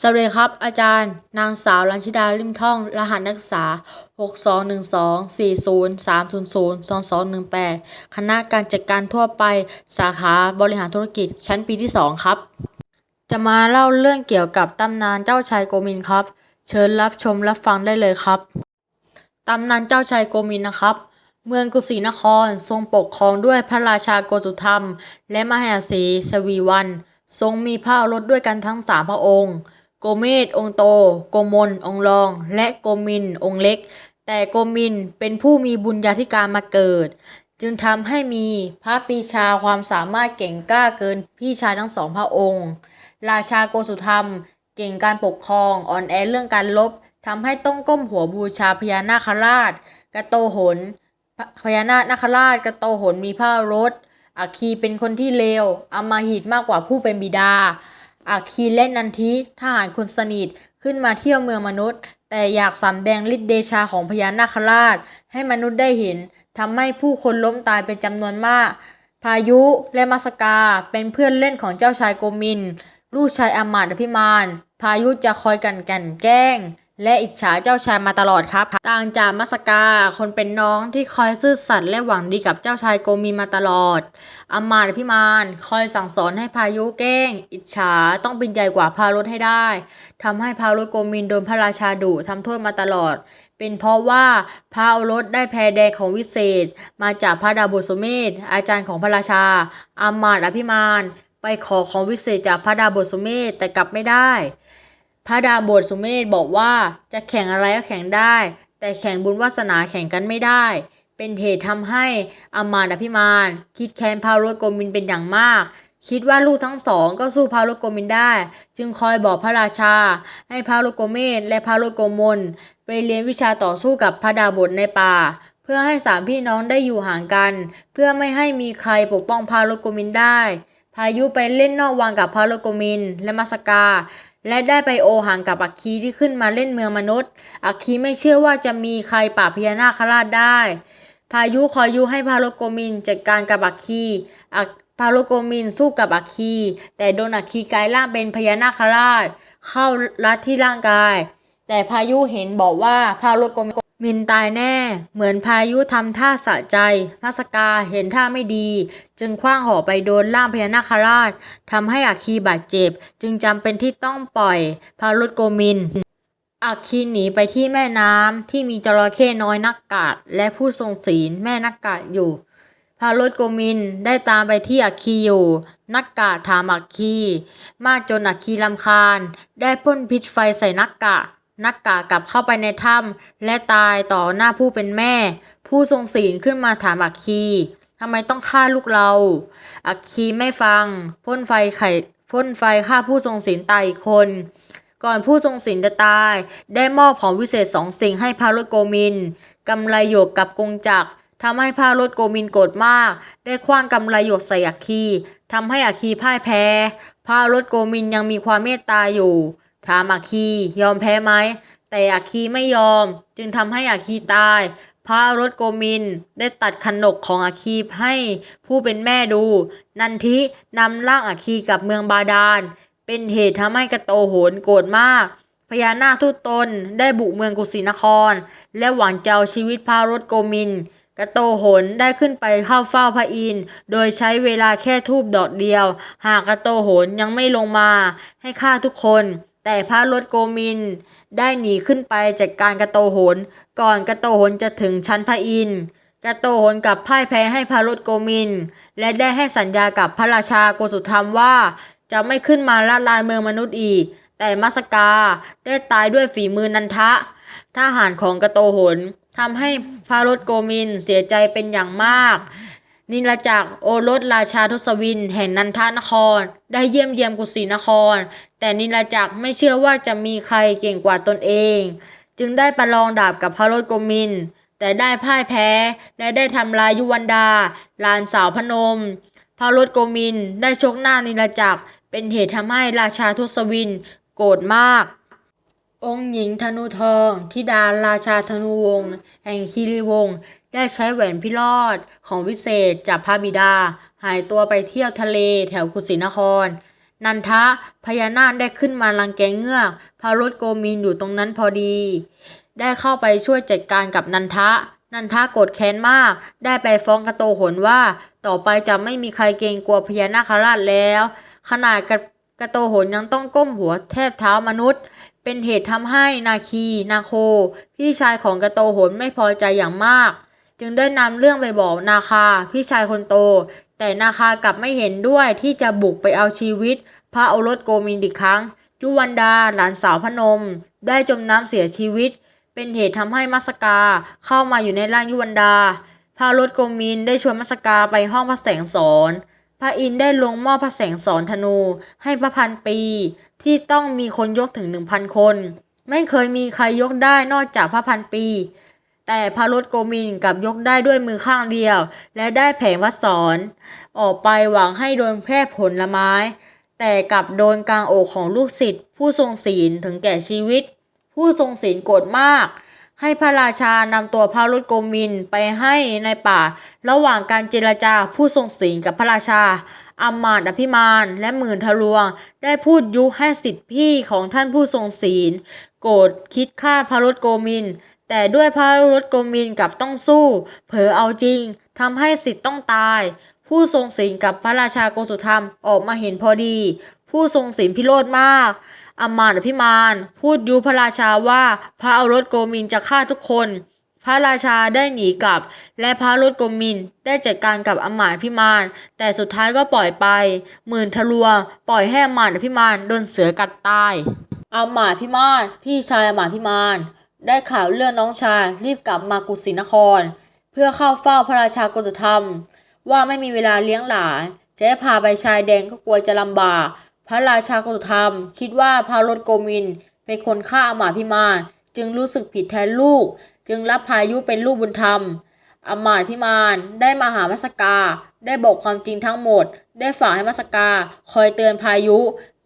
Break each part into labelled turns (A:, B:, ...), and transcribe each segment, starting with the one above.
A: สวัสดีครับ อาจารย์ นางสาวลัญชิดาลิมท่อง รหัสนักศึกษา 6212403002218 คณะการจัดการทั่วไป สาขาบริหารธุรกิจ ชั้นปีที่ 2 ครับ จะมาเล่าเรื่องเกี่ยวกับตำนานเจ้าชายโกมินครับ เชิญรับชมรับฟังได้เลยครับ ตำนานเจ้าชายโกมินนะครับ เมืองกุสินครทรงปกครองด้วยพระราชาโกสุธรรม และมเหสีสวีวันทรงมีพระอรสด้วยกันทั้งสามพระองค์ โกเมศองโต โกมลองรอง และโกมินองเล็ก แต่โกมินเป็นผู้มีบุญญาธิการมาเกิด จึงทำให้มีพระปีชาความสามารถเก่งกล้าเกินพี่ชายทั้งสองพระองค์ ราชาโกสุธรรม เก่งการปกครองอ่อนแอเรื่องการลบทำให้ต้องก้มหัวบูชาพญานาคราช กระโตหนพญานาคนาคราชกระโตหนมีพระรสอัคคีเป็นคนที่เลวอำมหิตมากกว่าผู้เป็นบิดา อาคีและนันทิทหารคนสนิทขึ้นมาเที่ยวเมืองมนุษย์ แต่อยากสำแดงฤทธิเดชาของพญานาคราช ให้มนุษย์ได้เห็นทำให้ผู้คนล้มตายเป็นจำนวนมาก พายุและมัสกาเป็นเพื่อนเล่นของเจ้าชายโกมิน ลูกชายอามาตอภิมาน พายุจะคอยกันแก่นแกล้ง และอิจฉาเจ้าชายมาตลอดครับ ต่างจากมัสกา คนเป็นน้องที่คอยซื่อสัตย์และหวังดีกับเจ้าชายโกมินมาตลอดอำมาตย์อภิมานคอยสั่งสอนให้พายุแกล้ง อิจฉาต้องเป็นใหญ่กว่าพารถให้ได้ทำให้พารถโกมินโดนพระราชาดุทำโทษมาตลอด เป็นเพราะว่าพระโอรสได้แพรแดงของวิเศษ มาจากพระดาบทสุเมธอาจารย์ของพระราชาอำมาตอภิมาน ไปขอของวิเศษจากพระดาบทสุเมธแต่กลับไม่ได้ พระดาบทสุเมธบอกว่าจะแข่งอะไรก็แข่งได้ แต่แข่งบุญวาสนาแข่งกันไม่ได้ เป็นเหตุทำให้อำมาตย์อภิมาน คิดแค้นพารุโกมินเป็นอย่างมาก คิดว่าลูกทั้งสองก็สู้พารุโกมินได้ จึงคอยบอกพระราชา ให้พารุโกเมศและพารุโกมลไปเรียนวิชาต่อสู้กับพระดาบทในป่า เพื่อให้สามพี่น้องได้อยู่ห่างกัน เพื่อไม่ให้มีใครปกป้องพารุโกมินได้ พายุไปเล่นนอกวังกับพารุโกมินและมัสกา และได้ไปโอหังกับอัคคีที่ขึ้นมาเล่นเมืองมนุษย์ อัคคีไม่เชื่อว่าจะมีใครปราบพญานาคราชได้ พายุคอยยุให้พาโลโกมินจัดการกับอัคคีอัคพาโลโกมินสู้กับอัคคี แต่โดนอัคคีกลายร่างเป็นพญานาคราช เข้ารัดที่ร่างกาย แต่พายุเห็นบอกว่าพาโลโกมิน มินตายแน่ เหมือนพายุทำท่าสะใจมัสกาเห็นท่าไม่ดี จึงคว้างหอไปโดนร่างพญานาคราชทำให้อัคคีบาดเจ็บ จึงจำเป็นที่ต้องปล่อยพารุโกมินอัคคีหนีไปที่แม่น้ำที่มีจระเข้น้อยนักกาดและผู้ทรงศีลแม่นักกาดอยู่พารถโกมินได้ตามไปที่อัคคีอยู่ นักกาดถามอัคคีมากจนอัคคีลำคาญ ได้พ่นพิษไฟใส่นักกาด นักกากลับเข้าไปในถ้ำและตายต่อหน้าผู้เป็นแม่ ผู้ทรงศีลขึ้นมาถามอัคคีทำไมต้องฆ่าลูกเรา อัคคีไม่ฟัง พ่นไฟไข่พ่นไฟฆ่าผู้ทรงศีลตายอีกคน ก่อนผู้ทรงศีลจะตาย ได้มอบของวิเศษสองสิ่งให้พารถโกมินกำไรหยกกับกงจักรทำให้พารถโกมินโกรธมาก ได้คว้างกำไรหยกใส่อัคคีทำให้อัคคีพ่ายแพ้พารถโกมินยังมีความเมตตาอยู่ ถามอัคคียอมแพ้ไหม แต่อัคคีไม่ยอม จึงทำให้อัคคีตาย พระรถโกมินได้ตัดขนกของอัคคีให้ผู้เป็นแม่ดู นันทินำร่างอัคคีกลับเมืองบาดาล เป็นเหตุทำให้กระโตโหนโกรธมากพญานาคทุตนได้บุกเมืองกุสินคร และหวังจะเอาชีวิตพระรถโกมิน กระโตโหนได้ขึ้นไปเข้าเฝ้าพระอินทร์โดยใช้เวลาแค่ทูบดอกเดียว หากกระโตโหนยังไม่ลงมาให้ฆ่าทุกคน แต่พระรถโกมินได้หนีขึ้นไปจัดการกระโตโหน ก่อนกระโตโหนจะถึงชั้นพระอินทร์กระโตโหนกลับพ่ายแพ้ให้พระรถโกมิน และได้ให้สัญญากับพระราชาโกสุธรรมว่า จะไม่ขึ้นมาละลายเมืองมนุษย์อีก แต่มัสกาได้ตายด้วยฝีมือนันทะทหารของกระโตโหนทำให้พระรถโกมินเสียใจเป็นอย่างมาก นิลจักโอรสราชาทศวินแห่งนันทนคร ได้เยี่ยมเยียมกุสินคร แต่นิลจักรไม่เชื่อว่าจะมีใครเก่งกว่าตนเอง จึงได้ประลองดาบกับพระรถโกมิน แต่ได้พ่ายแพ้และได้ทำลายยุวันดาลานสาวพนม พระรถโกมินได้ชกหน้านิลจักรเป็นเหตุทำให้ราชาทศวินโกรธมาก องค์หญิงธนูทองธิดาราชาธนูวงศ์แห่งคีรีวงศ์ได้ใช้แหวนพิรอดของวิเศษจากพระบิดา หายตัวไปเที่ยวทะเลแถวกุสินคร นันทะพญานาคได้ขึ้นมารังแกเงือกพารถโกมินอยู่ตรงนั้นพอดี ได้เข้าไปช่วยจัดการกับนันทะ นันทะโกรธแค้นมาก ได้ไปฟ้องกระโตหนว่า ต่อไปจะไม่มีใครเกรงกลัวพญานาคราชแล้ว ขนาดกระกระโตหนยังต้องก้มหัวแทบเท้ามนุษย์ เป็นเหตุทำให้นาคี นาโค พี่ชายของกระโตหนไม่พอใจอย่างมาก จึงได้นำเรื่องไปบอกนาคาพี่ชายคนโต แต่นาคากลับไม่เห็นด้วยที่จะบุกไปเอาชีวิต พระโอรสโกมินอีกครั้งยุวันดาหลานสาวพนม ได้จมน้ำเสียชีวิต เป็นเหตุทำให้มัสกาเข้ามาอยู่ในร่างยุวันดา พระโอรสโกมินได้ชวนมัสกาไปห้องพระแสงสอนพระอินได้ลงมอบพระแสงสอนธนู ให้พระพันปี ที่ต้องมีคนยกถึงหนึ่งพันคน ไม่เคยมีใครยกได้นอกจากพระพันปี แต่พระรถโกมินกลับยกได้ด้วยมือข้างเดียว และได้แผงวัดสอนออกไปหวังให้โดนแพร่ผลไม้ แต่กลับโดนกลางอกของลูกศิษย์ผู้ทรงศีลถึงแก่ชีวิต ผู้ทรงศีลโกรธมาก ให้พระราชานำตัวพระรถโกมินไปให้ในป่า ระหว่างการเจรจาผู้ทรงศีลกับพระราชาอามาตอภิมานและหมื่นทะลวง ได้พูดยุให้สิทธิพี่ของท่านผู้ทรงศีล โกรธคิดฆ่าพระรถโกมิน แต่ด้วยพระรถโกมินกับต้องสู้ เผลอเอาจริงทำให้สิทธิ์ต้องตาย ผู้ทรงศีลกับพระราชาโกสุธรรมออกมาเห็นพอดี ผู้ทรงศีลพิโรธมากอมาตย์อภิมาน พูดยุพระราชาว่าพระโอรสโกมินจะฆ่าทุกคน พระราชาได้หนีกลับ และพระรถโกมินได้จัดการกับอมาตย์พิมาน แต่สุดท้ายก็ปล่อยไป หมื่นทะลวง ปล่อยให้อมาตย์พิมานโดนเสือกัดตายอมาตย์พิมาน พี่ชายอมาตย์พิมาน ได้ข่าวเรื่องน้องชายรีบกลับมากุสินคร เพื่อเข้าเฝ้าพระราชาโกสุธรรม ว่าไม่มีเวลาเลี้ยงหลานจะให้พาไปชายแดนก็กลัวจะลำบาก พระราชาโกสุธรรม คิดว่าพระรถโกมินเป็นคนฆ่าอมาพิมานจึงรู้สึกผิดแทนลูก จึงรับพายุเป็นลูกบุญธรรมอมาตพิมานได้มาหามัสกา ได้บอกความจริงทั้งหมด ได้ฝากให้มัสกา คอยเตือนพายุ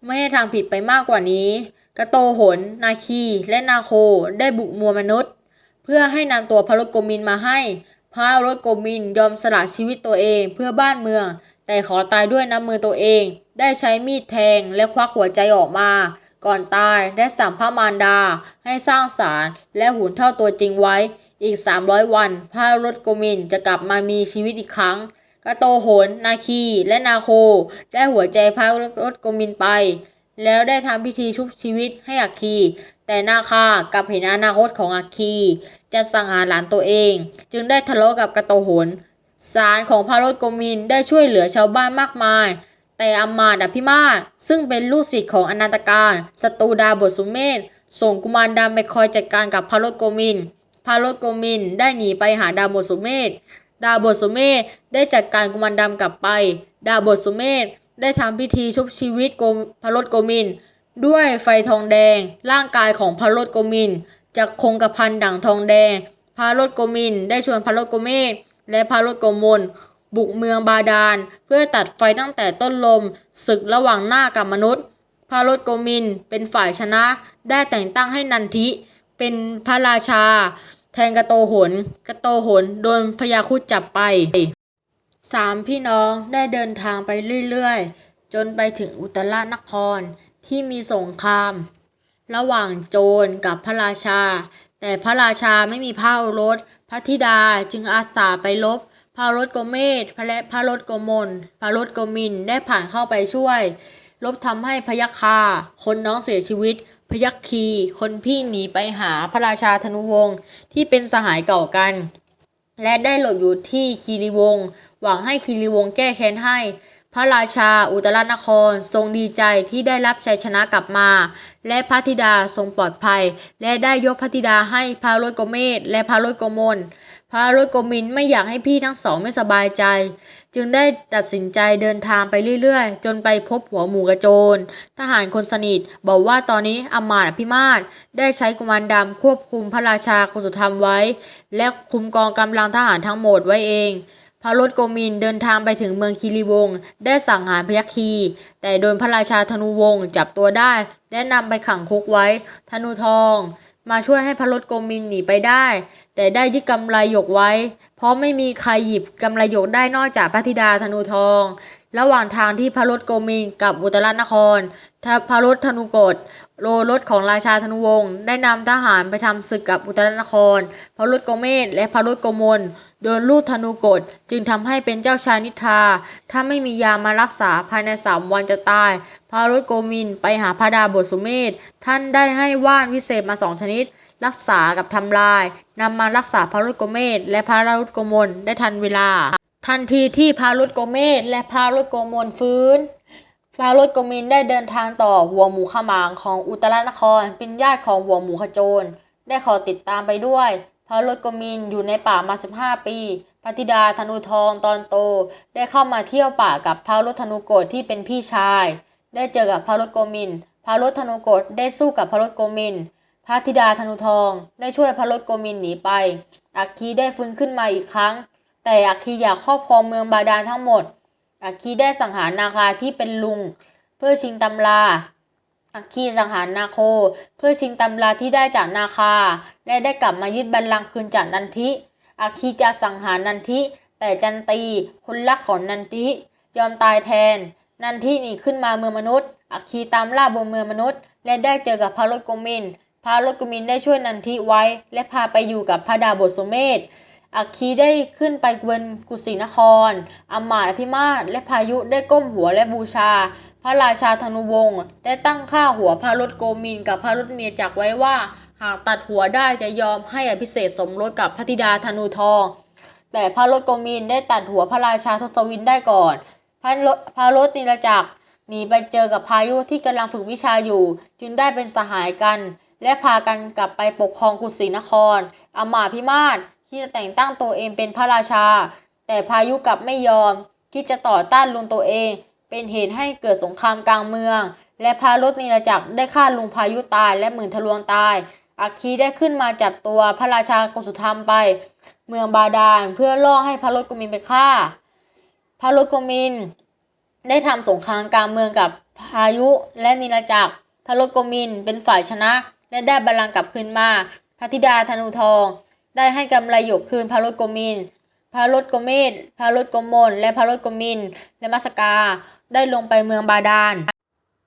A: ไม่ให้ทำผิดไปมากกว่านี้ กระโตหน นาคีและนาโคได้บุกมัวมนุษย์ เพื่อให้นำตัวพระรถโกมินมาให้ พระรถโกมินยอมสละชีวิตตัวเองเพื่อบ้านเมือง แต่ขอตายด้วยน้ำมือตัวเอง ได้ใช้มีดแทงและควักหัวใจออกมา ก่อนตายได้สั่งพระมารดาให้สร้างศาลและหุ่นเท่าตัวจริงไว้ อีก 300 วัน พระรถโกมินจะกลับมามีชีวิตอีกครั้งกระโตโหน นาคี และนาโค ได้หัวใจพระรถโกมินไป แล้วได้ทำพิธีชุบชีวิตให้อัคคี แต่นาคากลับเห็นอนาคตของอัคคี จะสังหารหลานตัวเอง จึงได้ทะเลาะกับกระโตหนศาลของพระรถโกมินได้ช่วยเหลือชาวบ้านมากมาย แต่อำมาตย์อภิมาศซึ่งเป็นลูกศิษย์ของอนันตการศัตรูดาบทสุเมธส่งกุมารดำไปคอยจัดการกับพระรถโกมินพระรถโกมินได้หนีไปหาดาบทสุเมธดาบทสุเมธได้จัดการกุมารดำกลับไป ดาบทสุเมธ ได้ทำพิธีชุบชีวิตโกพระรถโกมิน ด้วยไฟทองแดง ร่างกายของพระรถโกมินจะคงกระพันดั่งทองแดง พระรถโกมิน ได้ชวนพระรถโกเมธและพระรถโกมล บุกเมืองบาดาล เพื่อตัดไฟตั้งแต่ต้นลม ศึกระหว่างหน้ากับมนุษย์ พระรถโกมินเป็นฝ่ายชนะ ได้แต่งตั้งให้นันทิ เป็นพระราชา แทนกระโตหนกระโตหนโดนพญาคุดจับไป สามพี่น้องได้เดินทางไปเรื่อยๆ จนไปถึงอุตรนครที่มีสงคราม ระหว่างโจรกับพระราชา แต่พระราชาไม่มีพระโอรส พระธิดาจึงอาสาไปลบ พระรถโกเมธและพระรถโกมลพระรถโกมินได้ผ่านเข้าไปช่วย ลบทำให้พยัคฆาคนน้องเสียชีวิต พยัคคีคนพี่หนีไปหาพระราชาธนุวงศ์ที่เป็นสหายเก่ากัน และได้หลบอยู่ที่คีรีวงศ์ หวังให้คีรีวงศ์แก้แค้นให้ พระราชาอุตรนครทรงดีใจที่ได้รับชัยชนะกลับมา และพระธิดาทรงปลอดภัย และได้ยกพระธิดาให้พระรถโกเมธและพระรถโกมลพระรถโกมินไม่อยากให้พี่ทั้งสองไม่สบายใจ จึงได้ตัดสินใจเดินทางไปเรื่อยๆ จนไปพบหัวหมูกระโจน ทหารคนสนิทบอกว่าตอนนี้อมาตอภิมาศได้ใช้กุมารดำควบคุมพระราชาโกสุธรรมไว้ และคุมกองกำลังทหารทั้งหมดไว้เอง พระรถโกมินเดินทางไปถึงเมืองคีรีวงศ์ได้สั่งหารพยัคคีแต่โดนพระราชาธนูวงศ์จับตัวได้และนำไปขังคุกไว้ ธนูทอง มาช่วยให้พระรถโกมินหนีไปได้ แต่ได้ยึดกำไรหยกไว้ เพราะไม่มีใครหยิบกำไรหยกได้นอกจากพระธิดาธนูทอง ระหว่างทางที่พระรถโกมินกับอุตรนครพระรถธนุกฎ โลรถของราชาธนวงศ์ได้นำทหารไปทำศึกกับอุตรนคร พระรถโกเมศและพระรถโกมลโดนลูกธนุกฎจึงทำให้เป็นเจ้าชายนิทราถ้าไม่มียามารักษาภายในสามวันจะตาย พระรถโกมินไปหาพระดาบทสุเมธท่านได้ให้ว่านวิเศษมาสองชนิด รักษากับทำลายนำมารักษาพระรุตโกเมศและพระรุตโกมลได้ทันเวลา ทันทีที่พระรุตโกเมศและพระรุตโกมลฟื้น พระรุตโกมินได้เดินทางต่อหัวหมูขมางของอุตรนคร เป็นญาติของหัวหมูขโจร ได้ขอติดตามไปด้วยพระรุตโกมินอยู่ในป่ามา 15 ปีพระธิดาธนูทองตอนโต ได้เข้ามาเที่ยวป่ากับพระรุตธนุโกฎที่เป็นพี่ชาย ได้เจอกับพระรุตโกมิน พระรุตธนุโกฎได้สู้กับพระรุตโกมิน พระธิดาธนุทอง ได้ช่วยพระรถโกมินหนีไป อัคคีได้ฟื้นขึ้นมาอีกครั้ง แต่อัคคีอยากครอบครองเมืองบาดาลทั้งหมด อัคคีได้สังหารนาคาที่เป็นลุง เพื่อชิงตำราอัคคีสังหารนาโค เพื่อชิงตำราที่ได้จากนาคา และได้กลับมายึดบัลลังก์คืนจากนันทิอัคคีจะสังหารนันทิ แต่จันตีคนรักของนันทิ ยอมตายแทน นันทิหนีขึ้นมาเมืองมนุษย์ อัคคีตามล่าบนเมืองมนุษย์ และได้เจอกับพระรถโกมินพระรถกมินได้ช่วยนันทิไว้ และพาไปอยู่กับพระดาบทสมเมธ อัคคีได้ขึ้นไปบนกุสินครอำมาตย์อภิมาศและพายุได้ก้มหัวและบูชา พระราชาธนุวงศ์ได้ตั้งค่าหัวพระรถโกมินกับพระรถเมียจักไว้ว่า หากตัดหัวได้จะยอมให้อภิเษกสมรสกับพระธิดาธนูทอง แต่พระรถโกมินได้ตัดหัวพระราชาทศวินได้ก่อน พระรถพระรถนิรจักรหนีไปเจอกับพายุที่กำลังฝึกวิชาอยู่ จึงได้เป็นสหายกัน และพากันกลับไปปกครองกุสินครอำมาพิมาศ ที่จะแต่งตั้งตัวเองเป็นพระราชา แต่พายุกลับไม่ยอม ที่จะต่อต้านลุงตัวเอง เป็นเหตุให้เกิดสงครามกลางเมือง และพารถนิรจักรได้ฆ่าลุงพายุตายและหมื่นทะลวงตาย อัคคีได้ขึ้นมาจับตัวพระราชาโกสุธรรมไป เมืองบาดาลเพื่อล่อให้พระรถกมินไปฆ่าพระรถกมิน ได้ทำสงครามกลางเมืองกับพายุและนิรจักรพระรถโกมินเป็นฝ่ายชนะและได้บัลลังก์กลับคืนมาพระธิดาธนูทอง ได้ให้กำไรหยกคืนพระรถโกมินพระรถโกเมศพระรถโกมล และพระรถโกมิน และมัสกา ได้ลงไปเมืองบาดาล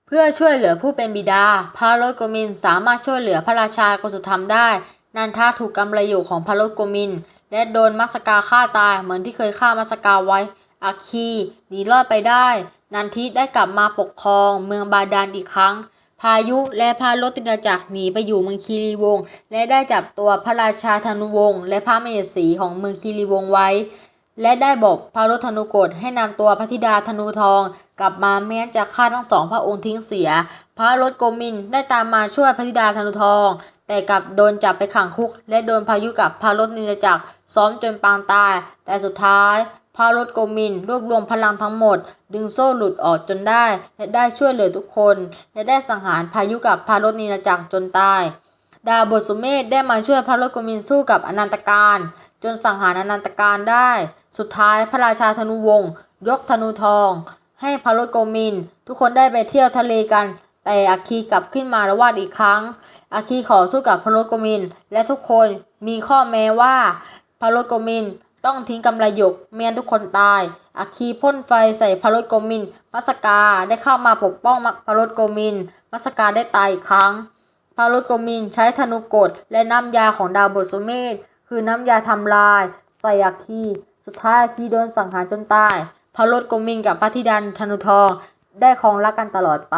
A: เพื่อช่วยเหลือผู้เป็นบิดาพระรถโกมินสามารถช่วยเหลือพระราชากสุธรรมได้ นันทาถูกกำไรอยู่ของพระรถโกมิน และโดนมัสกาฆ่าตายเหมือนที่เคยฆ่ามัสกาไว้อัคคีหนีรอดไปได้ นันทิได้กลับมาปกครองเมืองบาดาลอีกครั้ง พายุและพารถตินจักรหนีไปอยู่เมืองคีรีวงศ์และได้จับตัวพระราชาธนุวงศ์และพระมเมสีของเมืองคีรีวงศ์ไว้ และได้บอกพระรถธนุกฎให้นำตัวพระธิดาธนูทอง กลับมาแม้จะฆ่าทั้งสองพระองค์ทิ้งเสีย พระรถโกมินได้ตามมาช่วยพระธิดาธนูทอง แต่กลับโดนจับไปขังคุก และโดนพายุกับพระรถนิรจักรซ้อมจนปางตาย แต่สุดท้ายพระรถโกมินรวบรวมพลังทั้งหมด ดึงโซ่หลุดออกจนได้ และได้ช่วยเหลือทุกคน และได้สังหารพายุกับพระรถนิรจักรจนตาย ดาบทสุเมธได้มาช่วยพระรถโกมินสู้กับอนันตการ จนสังหารอนันตการได้ สุดท้ายพระราชาธนูวงศ์ยกธนูทอง ให้พระรถโกมิน ทุกคนได้ไปเที่ยวทะเลกัน อัคคีกลับขึ้นมาละวาดอีกครั้งอัคคีขอสู้กับพระรโกมิน และทุกคนมีข้อแม้ว่าพระรโกมินต้องทิ้งกำไรหยกเมียนทุกคนตายอัคคีพ่นไฟใส่พระรถโกมิน มัสกาได้เข้ามาปกป้องพระรถโกมิน มัสกาได้ตายอีกครั้งพระรถโกมินใช้ธนุกฎและน้ำยาของดาวบทสุเมธคือน้ำยาทำลาย ใส่อัคคี สุดท้ายอัคคีโดนสังหารจนตายพระรถโกมินกับพระธิดันธนุทองได้ครองรักกันตลอดไป